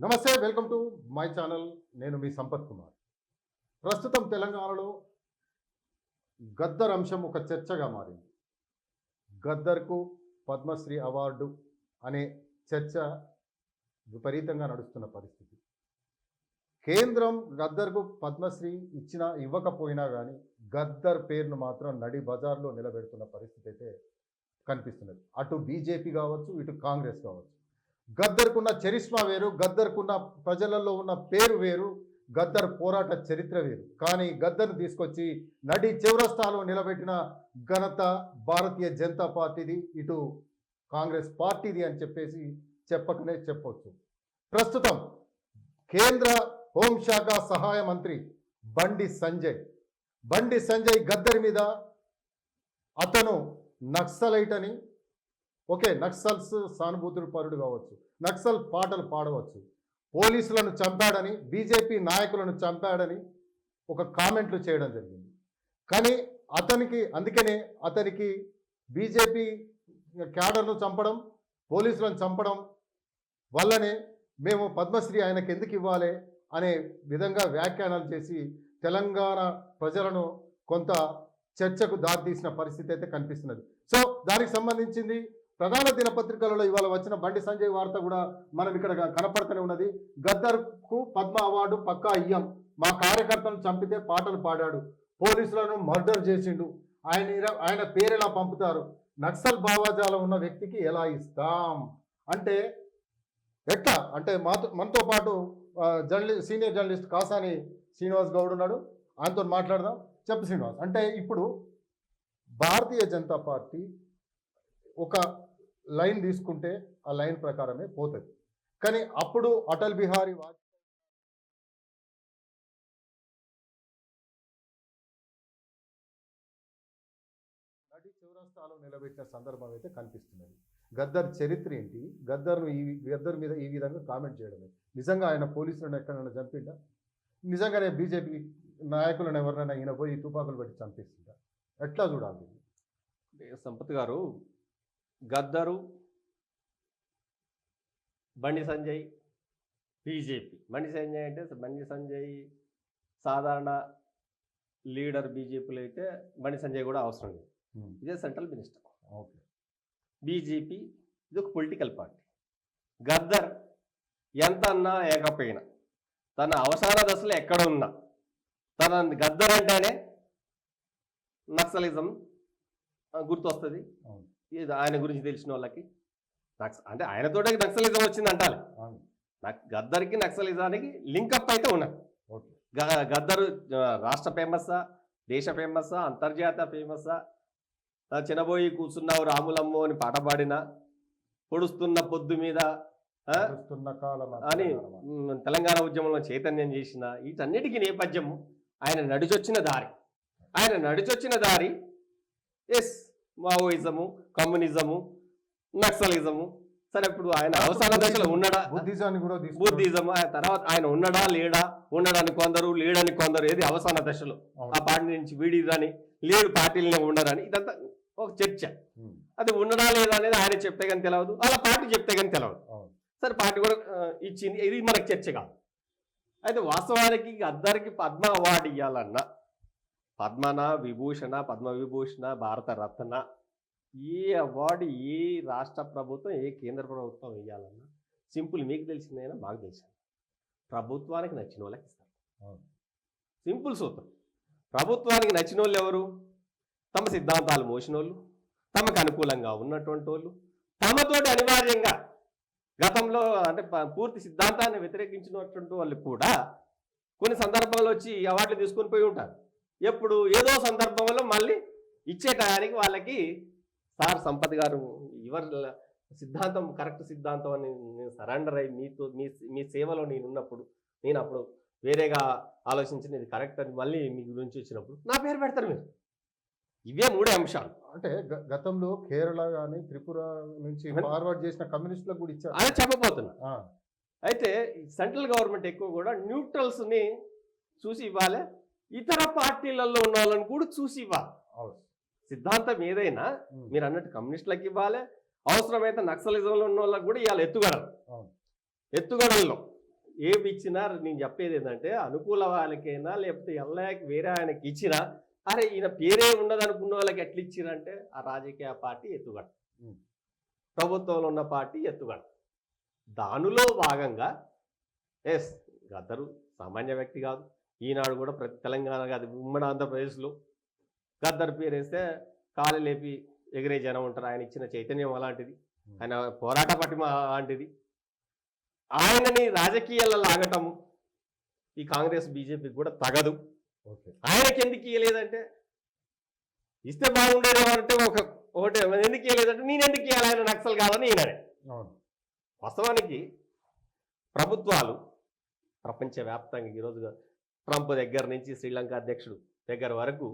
నమస్తే welcome to my channel. నేను మీ సంపత్ కుమార్. ప్రస్తుతం తెలంగాణలో గద్దర్ అంశం ఒక చర్చగా మారింది. గద్దర్కు పద్మశ్రీ అవార్డు అనే చర్చ విపరీతంగా నడుస్తున్న పరిస్థితి. కేంద్రం గద్దర్కు పద్మశ్రీ ఇచ్చినా ఇవ్వకపోయినా కానీ గద్దర్ పేరును మాత్రం నడి బజార్లో నిలబెడుతున్న పరిస్థితి అయితే కనిపిస్తున్నది. అటు బీజేపీ కావచ్చు ఇటు కాంగ్రెస్ కావచ్చు. గద్దర్కున్న చరిష్మా వేరు గద్దర్కున్న ప్రజలలో ఉన్న పేరు వేరు గద్దర్ పోరాట చరిత్ర వేరు. కానీ గద్దర్ను తీసుకొచ్చి నడి చివరస్థాలో నిలబెట్టిన ఘనత భారతీయ జనతా పార్టీది ఇటు కాంగ్రెస్ పార్టీది అని చెప్పేసి చెప్పకనే చెప్పవచ్చు ప్రస్తుతం కేంద్ర హోంశాఖ సహాయ మంత్రి బండి సంజయ్. బండి సంజయ్ గద్దర్ మీద అతను నక్సలైట్ అని ఓకే నక్సల్స్ సానుభూతుడు పరుడు కావచ్చు. నక్సల్ పాటలు పాడవచ్చు. పోలీసులను చంపాడని బీజేపీ నాయకులను చంపాడని ఒక కామెంట్లు చేయడం జరిగింది. కానీ అతనికి అందుకనే అతనికి బీజేపీ క్యాడర్ను చంపడం పోలీసులను చంపడం వల్లనే మేము పద్మశ్రీ ఆయనకు ఎందుకు ఇవ్వాలి అనే విధంగా వ్యాఖ్యానాలు చేసి తెలంగాణ ప్రజలను కొంత చర్చకు దారితీసిన పరిస్థితి అయితే కనిపిస్తున్నది. సో దానికి సంబంధించింది ప్రధాన దినపత్రికలలో ఇవాళ వచ్చిన బండి సంజయ్ వార్త కూడా మనం ఇక్కడ కనపడుతూనే ఉన్నది. గద్దర్కు పద్మ అవార్డు పక్కా అయ్యం మా కార్యకర్తలను చంపితే పాటలు పాడాడు. పోలీసులను మర్డర్ చేసిండు. ఆయన ఆయన పేరు ఎలా పంపుతారు? నక్సల్ భావాజాలం ఉన్న వ్యక్తికి ఎలా ఇస్తాం? అంటే ఎట్లా? అంటే మాతో మనతో పాటు జర్నలి సీనియర్ జర్నలిస్ట్ కాసాని శ్రీనివాస్ గౌడ్ ఉన్నాడు. ఆయనతో మాట్లాడదాం. చెప్పు శ్రీనివాస్. అంటే ఇప్పుడు భారతీయ జనతా పార్టీ ఒక లైన్ తీసుకుంటే ఆ లైన్ ప్రకారమే పోతుంది. కానీ అప్పుడు అటల్ బిహారీ వాజ్పేయి నడి చౌరస్తాలో నిలబెట్టిన సందర్భం అయితే కనిపిస్తున్నది. గద్దర్ చరిత్ర ఏంటి? గద్దర్ను ఈ గద్దర్ మీద ఈ విధంగా కామెంట్ చేయడమే. నిజంగా ఆయన పోలీసులను ఎక్కడైనా చంపిండా? నిజంగానే బీజేపీ నాయకులను ఎవరినైనా ఈయన పోయి తుపాకులు పెట్టి చంపిస్తుందా ఎట్లా చూడాలి? సంపత్ గారు గద్దరు బండి సంజయ్ బీజేపీ. బండి సంజయ్ అంటే బండి సంజయ్ సాధారణ లీడర్ బీజేపీలో అయితే బండి సంజయ్ కూడా అవసరం లేదు. ఇదే సెంట్రల్ మినిస్టర్. ఓకే. బీజేపీ ఇది ఒక పొలిటికల్ పార్టీ. గద్దర్ ఎంత అన్నా ఏకపోయినా తన అవసాన దశలో ఎక్కడ ఉన్నా తన గద్దర్ అంటేనే నక్సలిజం గుర్తొస్తుంది. ఆయన గురించి తెలిసిన వాళ్ళకి నక్స అంటే ఆయనతోటే నక్సలిజం వచ్చింది అంటాలి గద్దర్కి నక్సలిజానికి లింకప్ అయితే గ- గద్దరు రాష్ట్ర ఫేమస్సా దేశ ఫేమస్సా అంతర్జాతీయ ఫేమస్సా? ఆ, చినబోయి కూర్చున్నావు రాములమ్మో అని పాట పాడిన? పొడుస్తున్న పొద్దు మీద అని తెలంగాణ ఉద్యమంలో చైతన్యం చేసిన వీటన్నిటికీ నేపథ్యము ఆయన నడిచొచ్చిన దారి. ఆయన నడిచొచ్చిన దారి ఎస్. మావోయిజము కమ్యూనిజము నక్సలిజము. సరే ఇప్పుడు ఆయన అవసాన దశలో ఉన్నాడా? బుద్ధిజాన్ని కూడా. బుద్ధిజం తర్వాత ఆయన ఉన్నాడా? లేడా? ఉండడానికి కొందరు లేడని కొందరు ఏది అవసాన దశలో. ఆ పార్టీ నుంచి వీడిదని లేడు పార్టీలనే ఉండరని ఇదంతా ఒక చర్చ. అది ఉండడా లేదా అనేది ఆయన చెప్తే కానీ తెలియదు అలా పార్టీ చెప్తే కానీ తెలియదు సరే పార్టీ కూడా ఇచ్చింది. ఇది మనకు చర్చ కాదు. అయితే వాస్తవానికి అద్దరికి పద్మ అవార్డు ఇవ్వాలన్నా పద్మన విభూషణ పద్మ విభూషణ భారత రత్న. ఏ అవార్డు ఏ రాష్ట్ర ప్రభుత్వం ఏ కేంద్ర ప్రభుత్వం ఇవ్వాలన్నా సింపుల్ మీకు తెలిసిందైనా మాకు తెలిసింది. ప్రభుత్వానికి నచ్చిన వాళ్ళకి ఇస్తారు. సింపుల్ సూత్రం. ప్రభుత్వానికి నచ్చిన వాళ్ళు ఎవరు? తమ సిద్ధాంతాలు మోసిన వాళ్ళు తమకు అనుకూలంగా ఉన్నటువంటి వాళ్ళు తమతోటి అనివార్యంగా గతంలో అంటే పూర్తి సిద్ధాంతాన్ని వ్యతిరేకించినటువంటి వాళ్ళు కూడా కొన్ని సందర్భాల్లో వచ్చి ఈ అవార్డులు తీసుకొని పోయి ఉంటారు. ఎప్పుడు ఏదో సందర్భంలో మళ్ళీ ఇచ్చే టయానికి వాళ్ళకి సార్ సంపత్ గారు ఎవరి సిద్ధాంతం కరెక్ట్ సిద్ధాంతం అని నేను సరెండర్ అయ్యి మీతో మీ మీ సేవలో నేను ఉన్నప్పుడు నేను అప్పుడు వేరేగా ఆలోచించిన ఇది కరెక్ట్ అని మళ్ళీ మీ గురించి వచ్చినప్పుడు నా పేరు పెడతారు మీరు. ఇవే మూడే అంశాలు. అంటే గతంలో కేరళ కానీ త్రిపుర నుంచి. ఫార్వర్డ్ చేసిన కమ్యూనిస్టులకు కూడా ఇచ్చారు. అదే చెప్పబోతున్నా. అయితే సెంట్రల్ గవర్నమెంట్ ఎక్కువ కూడా న్యూట్రల్స్ని చూసి ఇవ్వాలి ఇతర పార్టీలలో ఉన్న వాళ్ళని కూడా చూసి ఇవ్వాలి. సిద్ధాంతం ఏదైనా మీరు అన్నట్టు కమ్యూనిస్టులకు ఇవ్వాలి. అవసరమైతే నక్సలిజంలో ఉన్న వాళ్ళకి కూడా ఇవాళ ఎత్తుగడలు. ఎత్తుగడల్లో ఏమి ఇచ్చినా నేను చెప్పేది ఏంటంటే అనుకూల వాళ్ళకైనా లేకపోతే ఎల్లకి వేరే ఆయనకి ఇచ్చినా అరే ఈయన పేరే ఉండదు అనుకున్న వాళ్ళకి ఎట్లా ఇచ్చిరంటే ఆ రాజకీయ పార్టీ ఎత్తుగడ. ప్రభుత్వంలో ఉన్న పార్టీ ఎత్తుగడ దానిలో భాగంగా ఎస్ గద్దరు సామాన్య వ్యక్తి కాదు. ఈనాడు కూడా ప్రతి తెలంగాణ కాదు ఉమ్మడి ఆంధ్రప్రదేశ్లో గద్దరు పేరు వేస్తే కాలు లేపి ఎగిరే జనం ఉంటారు. ఆయన ఇచ్చిన చైతన్యం అలాంటిది. ఆయన పోరాట పటిమ అలాంటిది ఆయనని రాజకీయాల్లో లాగటము ఈ కాంగ్రెస్ బీజేపీకి కూడా తగదు. ఓకే. ఆయనకి ఎందుకు ఇవ్వలేదంటే ఇస్తే బాగుండేది అంటే ఒక ఒకటే ఎందుకు ఇవ్వలేదంటే నేను ఎందుకు ఇవ్వాలి ఆయన నక్సల్ కాదని ఈయననే. వాస్తవానికి ప్రభుత్వాలు ప్రపంచవ్యాప్తంగా ఈరోజు ట్రంప్ దగ్గర నుంచి శ్రీలంక అధ్యక్షుడు దగ్గర వరకు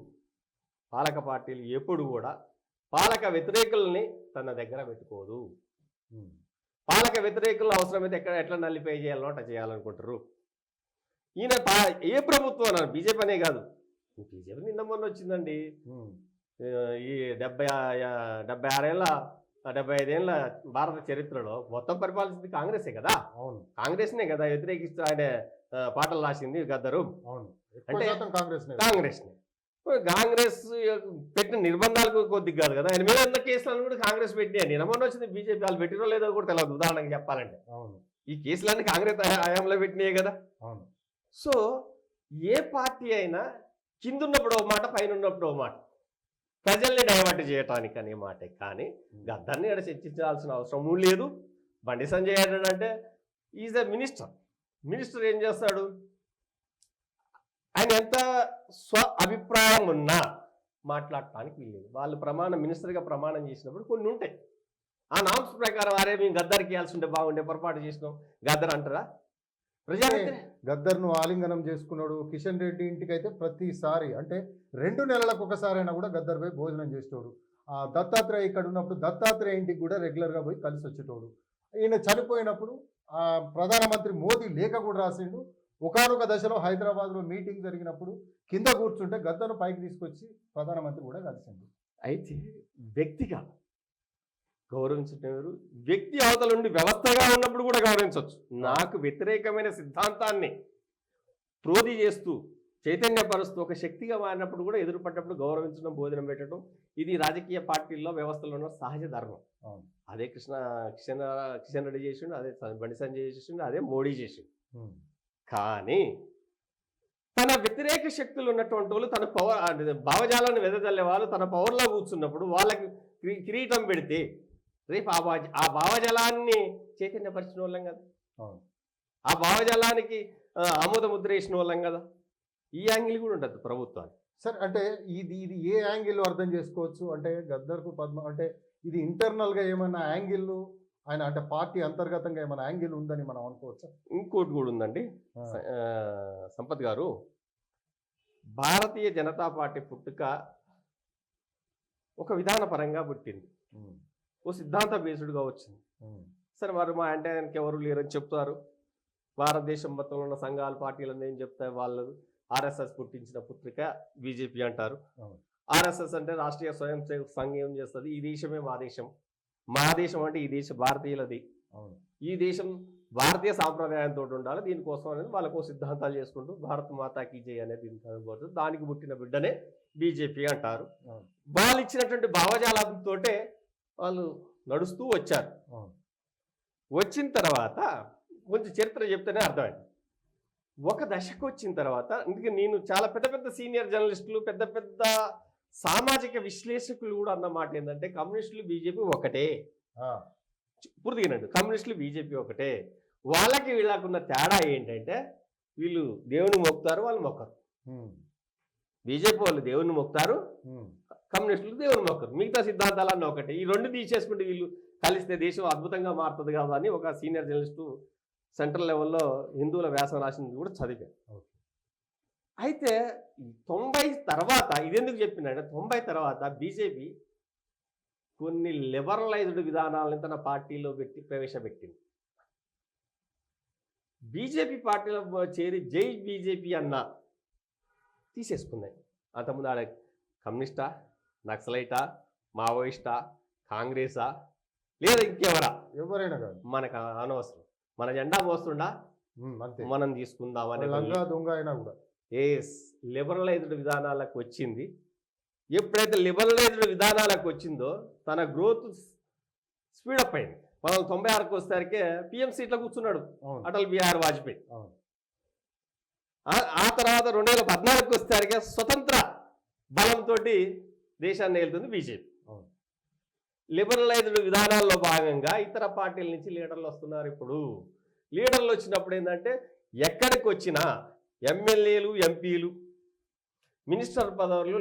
పాలక పార్టీలు ఎప్పుడు కూడా పాలక వ్యతిరేకుల్ని తన దగ్గర పెట్టుకోదు. పాలక వ్యతిరేకులు అవసరమైతే ఎక్కడ ఎట్లా నల్లిపై చేయాలో అట్లా చేయాలనుకుంటారు ఈయన ఏ ప్రభుత్వం అన్నారు? బీజేపీ అనే కాదు. బీజేపీ నిన్న మొన్న వచ్చిందండి. ఈ డెబ్బై డెబ్బై ఆరేళ్ళ డెబ్బై ఐదేళ్ళ భారత చరిత్రలో మొత్తం పరిపాలించింది కాంగ్రెసే కదా? అవును. కాంగ్రెస్నే కదా వ్యతిరేకిస్తూ ఆయన పాటలు రాసింది గద్దరు. అంటే- కాంగ్రెస్ కాంగ్రెస్ని. కాంగ్రెస్ పెట్టిన నిర్బంధాలకు కొద్దిగా కాదు కదా. ఆయన మీద ఉన్న కేసులను కూడా కాంగ్రెస్ పెట్టినాయి. నిన్న మొన్న వచ్చింది బీజేపీ వాళ్ళు పెట్టినో లేదో కూడా తెలియదు ఉదాహరణకి చెప్పాలంటే. ఈ కేసులన్నీ కాంగ్రెస్ హయాంలో పెట్టినాయి కదా. సో ఏ పార్టీ అయినా కింద ఉన్నప్పుడు ఒక మాట పైన ఉన్నప్పుడు ఒక మాట. ప్రజల్ని డైవర్ట్ చేయటానికి అనే మాటే. కానీ గద్దర్ని ఇక్కడ చర్చించాల్సిన అవసరం లేదు. బండి సంజయ్ అంటే ఈజ్ ఎ మినిస్టర్. మినిస్టర్ ఏం చేస్తాడు? ఆయన ఎంత స్వ అభిప్రాయం ఉన్నా మాట్లాడటానికి వీల్లేదు. వాళ్ళు ప్రమాణం మినిస్టర్గా ప్రమాణం చేసినప్పుడు కొన్ని ఉంటాయి. ఆ నామ్స్ ప్రకారం అరే మేము గద్దరికి వేయాల్సి ఉంటే బాగుండే పొరపాటు చేసినాం. గద్దర్ అంటారా? ప్రజా గద్దర్ను ఆలింగనం చేసుకున్నాడు. కిషన్ రెడ్డి ఇంటికి అయితే ప్రతిసారి అంటే రెండు నెలలకు ఒకసారి అయినా కూడా గద్దర్ పోయి భోజనం చేసేటోడు. ఆ దత్తాత్రేయ ఇక్కడ ఉన్నప్పుడు దత్తాత్రేయ ఇంటికి కూడా రెగ్యులర్గా పోయి కలిసి వచ్చేటోడు ఈయన చనిపోయినప్పుడు ప్రధానమంత్రి మోదీ లేఖ కూడా రాసిండు. ఒకనొక దశలో హైదరాబాద్లో మీటింగ్ జరిగినప్పుడు కింద కూర్చుంటే గద్దను పైకి తీసుకొచ్చి ప్రధానమంత్రి కూడా కలిసిండు. అయితే వ్యక్తిగా గౌరవించడం వ్యక్తి అవతల నుండి వ్యవస్థగా ఉన్నప్పుడు కూడా గౌరవించవచ్చు. నాకు వ్యతిరేకమైన సిద్ధాంతాన్ని ప్రోధి చేస్తూ చైతన్యపరుస్తూ ఒక శక్తిగా మారినప్పుడు కూడా ఎదురుపడ్డప్పుడు గౌరవించడం భోజనం పెట్టడం ఇది రాజకీయ పార్టీల్లో వ్యవస్థలో ఉన్న సహజ ధర్మం. అదే కృష్ణ కిషన్ కిషన్ రెడ్డి చేసిండు అదే బండి సంజయ్ చేసిండు అదే మోడీ చేసిండు. కానీ తన వ్యతిరేక శక్తులు ఉన్నటువంటి వాళ్ళు తన పవర్ భావజాలాన్ని వెదజల్లే వాళ్ళు తన పవర్లో కూర్చున్నప్పుడు వాళ్ళకి కిరీ- కిరీటం పెడితే రేపు ఆ భావ ఆ భావజాలాన్ని చైతన్యపరిచిన వాళ్ళం కదా. ఆ భావజాలానికి ఆమోద ముద్ర వేసిన వాళ్ళం కదా. ఈ యాంగిల్ కూడా ఉంటుంది ప్రభుత్వానికి. సరే అంటే ఇది ఇది ఏ యాంగిల్ అర్థం చేసుకోవచ్చు? అంటే గద్దర్కు పద్మ అంటే ఇది ఇంటర్నల్గా ఏమైనా యాంగిల్ ఆయన అంటే పార్టీ అంతర్గతంగా ఏమైనా యాంగిల్ ఉందని మనం అనుకోవచ్చా? ఇంకోటి కూడా ఉందండి. సంపత్ గారు భారతీయ జనతా పార్టీ పుట్టుక ఒక విధానపరంగా పుట్టింది. ఓ సిద్ధాంత బేస్డ్గా వచ్చింది. సరే మరి మా అంటే ఆయనకి ఎవరు లేరని చెప్తారు? భారతదేశం మొత్తంలో ఉన్న సంఘాల పార్టీలను ఏం చెప్తాయి? వాళ్ళు ఆర్ఎస్ఎస్ పుట్టించిన పుత్రిక బీజేపీ అంటారు. ఆర్ఎస్ఎస్ అంటే రాష్ట్రీయ స్వయం సేవక సంఘం ఏం చేస్తుంది? ఈ దేశమే మా దేశం. మా దేశం అంటే ఈ దేశ భారతీయులది. ఈ దేశం భారతీయ సాంప్రదాయంతో ఉండాలి. దీనికోసం అనేది వాళ్ళకు సిద్ధాంతాలు చేసుకుంటూ భారత్ మాతాకి జై అనేది దీనికి దానికి పుట్టిన బిడ్డనే బీజేపీ అంటారు. వాళ్ళు ఇచ్చినటువంటి భావజాలంతో వాళ్ళు నడుస్తూ వచ్చారు. వచ్చిన తర్వాత కొంచెం చరిత్ర చెప్తేనే అర్థమైంది. ఒక దశకు వచ్చిన తర్వాత అందుకే నేను చాలా పెద్ద పెద్ద సీనియర్ జర్నలిస్టులు పెద్ద పెద్ద సామాజిక విశ్లేషకులు కూడా అన్న మాట ఏంటంటే కమ్యూనిస్టులు బీజేపీ ఒకటే. పూర్తిగానండి కమ్యూనిస్టులు బీజేపీ ఒకటే. వాళ్ళకి వీళ్ళకున్న తేడా ఏంటంటే వీళ్ళు దేవుని మొక్కుతారు వాళ్ళు మొక్కరు బీజేపీ వాళ్ళు దేవుని మొక్కుతారు కమ్యూనిస్టులు దేవుని మొక్కరు మిగతా సిద్ధాంతాలన్నీ ఒకటే. ఈ రెండు తీసేసుకుంటే వీళ్ళు కలిస్తే దేశం అద్భుతంగా మారుతుంది కదా అని ఒక సీనియర్ జర్నలిస్టు సెంట్రల్ లెవెల్లో హిందువుల వ్యాసం రాసింది కూడా చదివాను. ఓకే. అయితే తొంభై తర్వాత ఇదెందుకు చెప్పినంటే తొంభై తర్వాత బీజేపీ కొన్ని లిబరలైజ్డ్ విధానాలను తన పార్టీలో పెట్టి ప్రవేశపెట్టింది. బీజేపీ పార్టీలో చేరి జై బీజేపీ అన్న తీసేసుకున్నాయి. అంతకుముందు ఆడ కమ్యూనిస్టా నక్సలైటా మావోయిస్టా కాంగ్రెసా లేదా ఇంకెవరా? ఎవరైనా కాదు. మనకు అనవసరం. మన జెండా మోస్తుండా అంతే. మనం తీసుకుందాం అనే దొంగ అయినా కూడా. ఎస్ లిబరలైజ్డ్ విధానాలకు వచ్చింది. ఎప్పుడైతే లిబరలైజ్డ్ విధానాలకు వచ్చిందో తన గ్రోత్ స్పీడప్ అయింది. పంతొమ్మిది తొంభై ఆరుకు వచ్చేసరికి పిఎం సీట్లో కూర్చున్నాడు అటల్ బిహారీ వాజ్పేయి. ఆ- తర్వాత రెండు వేల పద్నాలుగుకి వచ్చేసరికి స్వతంత్ర బలంతో దేశాన్ని వెళ్తుంది బీజేపీ. లిబరలైజ్డ్ విధానాల్లో భాగంగా ఇతర పార్టీల నుంచి లీడర్లు వస్తున్నారు ఇప్పుడు. లీడర్లు వచ్చినప్పుడు ఏంటంటే ఎక్కడికి వచ్చినా ఎమ్మెల్యేలు ఎంపీలు మినిస్టర్ పదవులు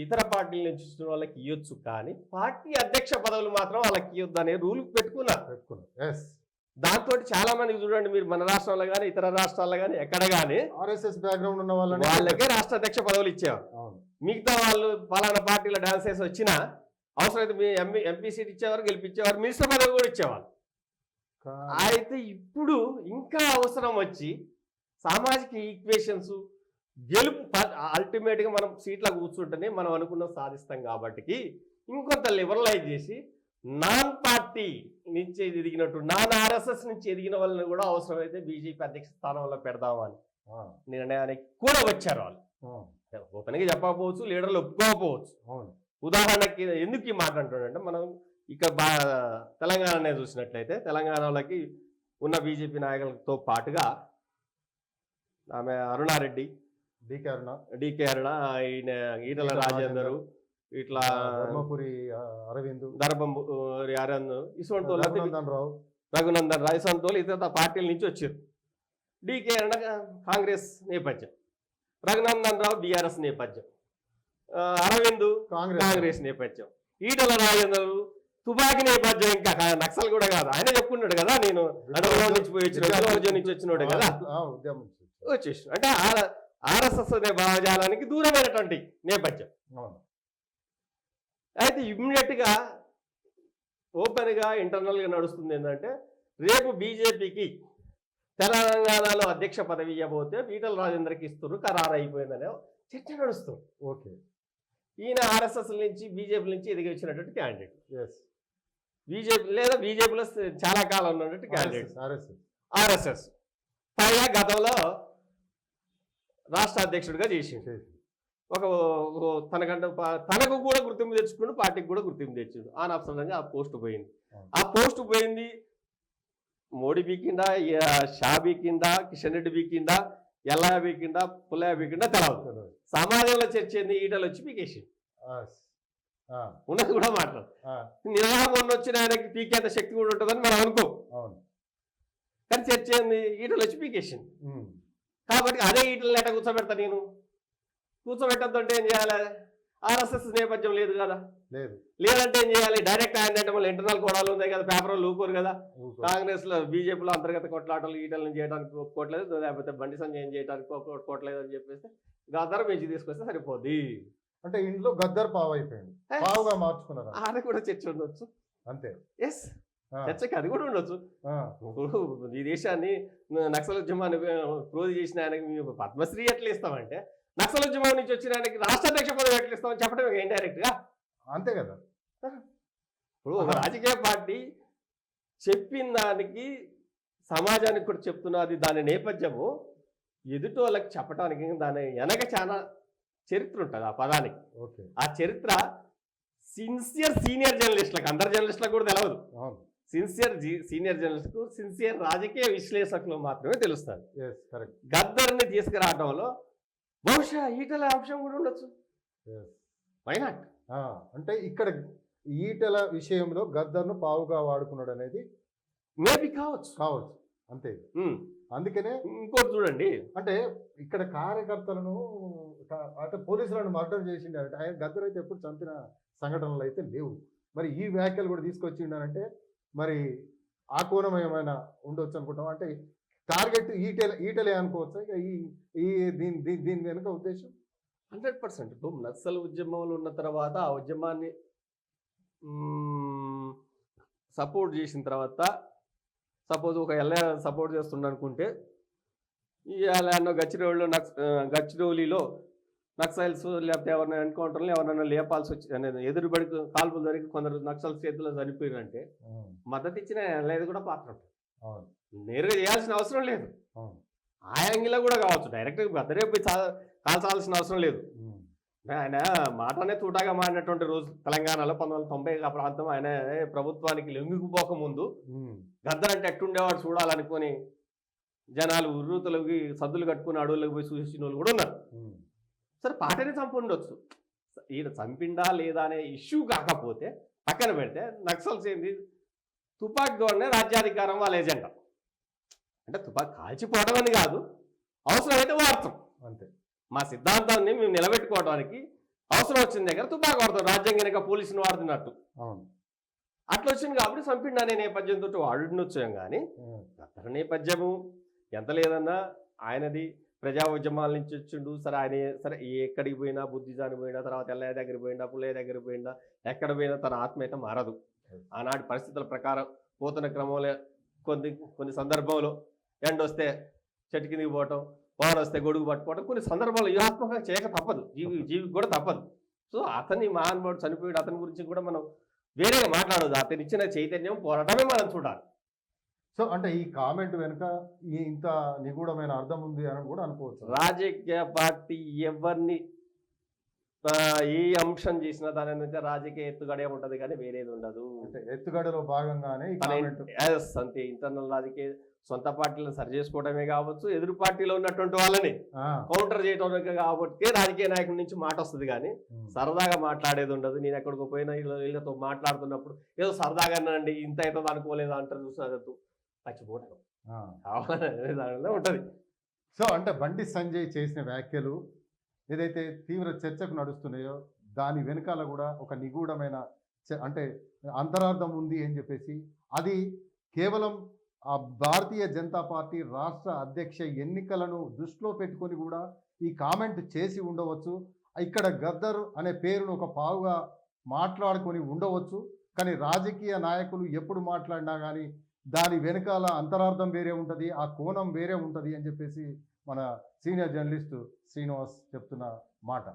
ఇతర పార్టీల నుంచి వచ్చిన వాళ్ళకి ఇవ్వచ్చు కానీ పార్టీ అధ్యక్ష పదవులు మాత్రం వాళ్ళకి ఇవ్వద్దు అనే రూల్ పెట్టుకున్నారు. పెట్టుకున్నాం ఎస్ దాంతో చాలా మందికి చూడండి మీరు మన రాష్ట్రంలో కానీ ఇతర రాష్ట్రాల్లో కానీ ఎక్కడ కానీ ఆర్ఎస్ఎస్ బ్యాక్గ్రౌండ్ ఉన్న వాళ్ళని వాళ్ళకే రాష్ట్ర అధ్యక్ష పదవులు ఇచ్చేవారు మిగతా వాళ్ళు పలానా పార్టీలో డాన్స్ చేసి వచ్చినా అవసరమైతే మీ ఎంపీ ఎంపీ సీట్ ఇచ్చేవారు గెలిపించేవారు మినిస్టర్ పదవి కూడా ఇచ్చేవారు అయితే ఇప్పుడు ఇంకా అవసరం వచ్చి సామాజిక ఈక్వేషన్స్ గెలుపు అల్టిమేట్గా మనం సీట్ల కూర్చుంటేనే మనం అనుకున్న సాధిస్తాం కాబట్టి ఇంకొంత లిబరలైజ్ చేసి నాన్ పార్టీ నుంచి ఎదిగినట్టు నాన్ ఆర్ఎస్ఎస్ నుంచి ఎదిగిన వాళ్ళని కూడా అవసరమైతే బీజేపీ అధ్యక్ష స్థానంలో పెడదామని నిర్ణయానికి కూడా వచ్చారు వాళ్ళు. ఓపెన్గా చెప్పకపోవచ్చు లీడర్లు ఒప్పుకోకపోవచ్చు. ఉదాహరణకి ఎందుకు ఈ మాట అంటున్నాడంటే మనం ఇక్కడ బా తెలంగాణనే చూసినట్లయితే తెలంగాణలోకి ఉన్న బీజేపీ నాయకులతో పాటుగా ఆమె Aruna Reddy. D K Aruna. D K Aruna ఈయన ఈటల రాజేందరు. ఇట్లా ధర్మపురి అరవింద్. దర్భం అరవింద్. వాళ్ళు రఘునందన్ రావు. రఘునందన్ రాయ్ సంతోలు ఇతర పార్టీల నుంచి వచ్చారు. డికే అరుణ కాంగ్రెస్ నేపథ్యం. రఘునందన్ రావు బీఆర్ఎస్ నేపథ్యం. అరవింద్ కాంగ్రెస్. నేపథ్యం. ఈటల రాజేందరు తుపాకి నేపథ్యం ఇంకా నక్సల్ కూడా కాదు. ఆయన చెప్పుకున్నాడు కదా నేను. అడవుల నుంచి పోయి వచ్చిన నుంచి వచ్చినోడే కదా. ఆ, ఉద్యమం నుంచి. వచ్చేసి అంటే ఆర్- ఆర్ఎస్ఎస్ అనే భావజాలానికి దూరమైనటువంటి నేపథ్యం. అయితే ఇమ్మీడియట్గా ఓపెన్గా ఇంటర్నల్గా నడుస్తుంది ఏంటంటే రేపు బీజేపీకి తెలంగాణలో అధ్యక్ష పదవి ఇవ్వబోతే ఈటల రాజేందర్కి ఇస్తున్నారు ఖరారు అయిపోయిందనే చర్చ నడుస్తుంది. ఓకే. ఈయన ఆర్ఎస్ఎస్ నుంచి బీజేపీ నుంచి ఎదిగి వచ్చినటువంటి క్యాండిడేట్ ఎస్ బీజేపీ లేదా బీజేపీలో చాలా కాలం ఉన్నటువంటి క్యాండిడేట్ ఆర్ఎస్ఎస్. ఆర్ఎస్ఎస్. పైగా గతంలో రాష్ట్ర అధ్యక్షుడిగా చేసిండు. ఒక తనకంటే తనకు కూడా గుర్తింపు తెచ్చుకుంటూ పార్టీకి కూడా గుర్తింపు తెచ్చిండు. ఆన్ అవసరంగా ఆ పోస్ట్ పోయింది. ఆ. పోస్ట్ పోయింది మోడీ బీకిందా షా బీకిందా కిషన్ రెడ్డి బీకిందా ఎల్లా బీకిందా పుల్లయ్య బీకిందా తెలవదు. సమాజంలో చర్చ ఏంది ఈటలు వచ్చి పీకేసిండు ఉన్నది కూడా మాట్లాడు. నిర్వాహం వచ్చిన ఆయనకి పీకేంత శక్తి కూడా ఉంటుందని మనం అనుకో. కానీ చర్చ ఏంది ఈటలు వచ్చి పీకేసింది కాబట్టి అదే ఈటలు ఎట్ట కూర్చోబెడతా నేను. కూర్చోబెట్టద్దు అంటే ఏం చేయాలి? ఆర్ఎస్ఎస్ నేపథ్యం లేదు కదా. లేదు. లేదంటే ఏం చేయాలి? డైరెక్ట్ ఆయన అంటే మళ్ళీ ఇంటర్నల్ గొడవలు ఉన్నాయి కదా పేపర్ ఊకోరు కదా. కాంగ్రెస్లో బీజేపీలో అంతర్గత కొట్లాటలు ఈటలను చేయడానికి ఒప్పుకోవట్లేదు లేకపోతే బండి సంజయ్ చేయడానికి ఒప్పుకోవట్లేదు అని చెప్పేసి గద్దర్ పెంచి తీసుకొస్తే సరిపోద్ది. అంటే ఇంట్లో గద్దర్ పావు అయిపోయింది పావుగా మార్చుకున్నారు? అది కూడా చర్చ ఉండొచ్చు. అంతే. ఎస్ చర్చకి అది కూడా ఉండొచ్చు. ఇప్పుడు ఈ దేశాన్ని నక్సల్ ఉద్యమాన్ని క్రోధి చేసిన ఆయనకి మేము పద్మశ్రీ ఎట్లా ఇస్తామంటే నక్సల్ ఉద్యమం నుంచి వచ్చిన ఆయనకి రాష్ట్ర అధ్యక్ష పదవి ఎట్లా ఇస్తామని చెప్పడం ఇండైరెక్ట్గా అంతే కదా. ఇప్పుడు ఒక రాజకీయ పార్టీ చెప్పిన దానికి సమాజానికి కూడా చెప్తున్నది దాని నేపథ్యము. ఎదుటి వాళ్ళకి చెప్పడానికి దాని వెనక చాలా చరిత్ర ఉంటుంది ఆ పదానికి. ఓకే. ఆ చరిత్ర సిన్సియర్ సీనియర్ జర్నలిస్టులకు అందరు జర్నలిస్టులకు కూడా తెలియదు అవును. సిన్సియర్ సీనియర్ జర్నలిస్టుకు సిన్సియర్ రాజకీయ విశ్లేషకులు మాత్రమే కరెక్ట్ గద్దర్ని తీసుకురావడంలో బహుశా ఈటల అంశం కూడా ఉండొచ్చు. వైనాట్ అంటే ఇక్కడ ఈటల విషయంలో గద్దర్ను పావుగా వాడుకున్నాడు అనేది మేబీ కావచ్చు. కావచ్చు. అంతే. అందుకనే ఇంకోటి చూడండి. అంటే ఇక్కడ కార్యకర్తలను అంటే పోలీసులను మర్డర్ చేసిండు అంటే ఆయన గద్దర్ అయితే ఎప్పుడు చంపిన సంఘటనలు అయితే లేవు. మరి ఈ వ్యాఖ్యలు కూడా తీసుకొచ్చిండనంటే మరి ఆ కోణం ఏమైనా ఉండొచ్చు అనుకుంటాం అంటే టార్గెట్ ఈటెల ఈటలే అనుకోవచ్చు? ఇక ఈ ఈ దీని దీని దీని వెనుక ఉద్దేశం? Hundred percent. ఇప్పుడు నక్సల్ ఉద్యమంలో ఉన్న తర్వాత ఆ ఉద్యమాన్ని సపోర్ట్ చేసిన తర్వాత సపోజ్ ఒక ఎల్ఏ సపోర్ట్ చేస్తుండ అనుకుంటే ఈ ఎల్ఏనో గచ్చిరోలిలో నక్స్ ఆ, గచ్చిరోలిలో నక్సైల్స్ లేకపోతే ఎవరైనా ఎన్కౌంటర్లు ఎవరైనా లేపాల్సి వచ్చి ఎదురుబడి కాల్పులు జరిగి కొందరు నక్సల్ చేతిలో చనిపోయారంటే మద్దతు ఇచ్చిన ఎల్ఐది కూడా పాత్ర ఉంటుంది. నేరుగా చేయాల్సిన అవసరం లేదు. ఆ యాంగిల్లో కూడా కావచ్చు. డైరెక్ట్గా గద్దరే పోయి కాల్చాల్సిన అవసరం లేదు. ఆయన మాటనే తూటాగా మారినటువంటి రోజు తెలంగాణలో పంతొమ్మిది వందల తొంభై ఆ ప్రాంతం ఆయన ప్రభుత్వానికి లొంగిపోక ముందు గద్దర్ అంటే ఎట్టుండేవాడు చూడాలనుకొని జనాలు ఉర్రూతలకి సద్దులు కట్టుకుని అడవులకు పోయి చూసిన వాళ్ళు కూడా ఉన్నారు. సరే పాటనే చంపుండొచ్చు. ఈయన చంపిండా లేదా అనే ఇష్యూ కాకపోతే పక్కన పెడితే నక్సల్స్ ఏంది? తుపాకీ దోడనే రాజ్యాధికారం వాళ్ళ ఏజెండా అంటే తుపాకీ కాల్చిపోవడం అని కాదు అవసరమైతే వాడతాం. అంతే. మా సిద్ధాంతాన్ని మేము నిలబెట్టుకోవడానికి అవసరం వచ్చిన దగ్గర తుపాకీ వాడతాం. రాజ్యాంగనిక పోలీసుని వాడుతున్నట్టు. అవును. అట్లా వచ్చింది కాబట్టి చంపిండు అనే నేపథ్యంతో వాడినొచ్చాం కానీ ఉమ్, గద్దర్ నేపథ్యము ఎంత లేదన్నా ఆయనది ప్రజా ఉద్యమాల నుంచి వచ్చిండు. సరే ఆయన సరే ఎక్కడికి పోయినా బుద్ధిజానికి పోయినా తర్వాత ఎల్లయ్య దగ్గర పోయినా పుల్లయ్య దగ్గర పోయినా ఎక్కడ పోయినా తన ఆత్మ అయితే మారదు. ఆనాటి పరిస్థితుల ప్రకారం పోతున్న క్రమంలో కొన్ని కొన్ని సందర్భంలో ఎండ వస్తే చెట్టు కిందికి పోవటం వాన వస్తే గొడుగు పట్టుకోవడం కొన్ని సందర్భాలు వ్యూహాత్మకంగా చేయక తప్పదు. జీవి జీవికి కూడా తప్పదు. సో అతని మహానుభావుడు చనిపోయాడు. అతని గురించి కూడా మనం వేరేగా మాట్లాడదు అతను ఇచ్చిన చైతన్యం పోరాటమే మనం చూడాలి. సో అంటే ఈ కామెంట్ వెనుక ఇంత నిగూఢమైన అర్థం ఉంది అని కూడా అనుకోవచ్చు. రాజకీయ పార్టీ ఎవరిని ఏ అంశం చేసినా దాని నుంచి రాజకీయ ఎత్తుగడే ఉంటది కానీ వేరేది ఉండదు. అంటే ఎత్తుగడలో భాగంగానే అంతే ఇంటర్నల్ రాజకీయ సొంత పార్టీలను సరి చేసుకోవడమే కావచ్చు ఎదురు పార్టీలో ఉన్నటువంటి వాళ్ళని కౌంటర్ చేయడం కాబట్టి రాజకీయ నాయకుడి నుంచి మాట వస్తుంది కానీ సరదాగా మాట్లాడేది ఉండదు. నేను ఎక్కడికి పోయినా వీళ్ళ- వీళ్ళతో మాట్లాడుతున్నప్పుడు ఏదో సరదాగా అండి ఇంత అవుతుంది అనుకోలేదు అంటారు చూసినట్టు దానిలో ఉంటది. సో అంటే బండి సంజయ్ చేసిన వ్యాఖ్యలు ఏదైతే తీవ్ర చర్చకు నడుస్తున్నాయో దాని వెనకాల కూడా ఒక నిగూఢమైన అంటే అంతరార్థం ఉంది అని చెప్పేసి అది కేవలం ఆ భారతీయ జనతా పార్టీ రాష్ట్ర అధ్యక్ష ఎన్నికలను దృష్టిలో పెట్టుకొని కూడా ఈ కామెంట్ చేసి ఉండవచ్చు. ఇక్కడ గద్దర్ అనే పేరును ఒక పావుగా మాట్లాడుకొని ఉండవచ్చు. కానీ రాజకీయ నాయకులు ఎప్పుడు మాట్లాడినా కానీ దాని వెనకాల అంతరార్థం వేరే ఉంటుంది ఆ కోణం వేరే ఉంటుంది అని చెప్పేసి మన సీనియర్ జర్నలిస్ట్ శ్రీనివాస్ చెప్తున్న మాట.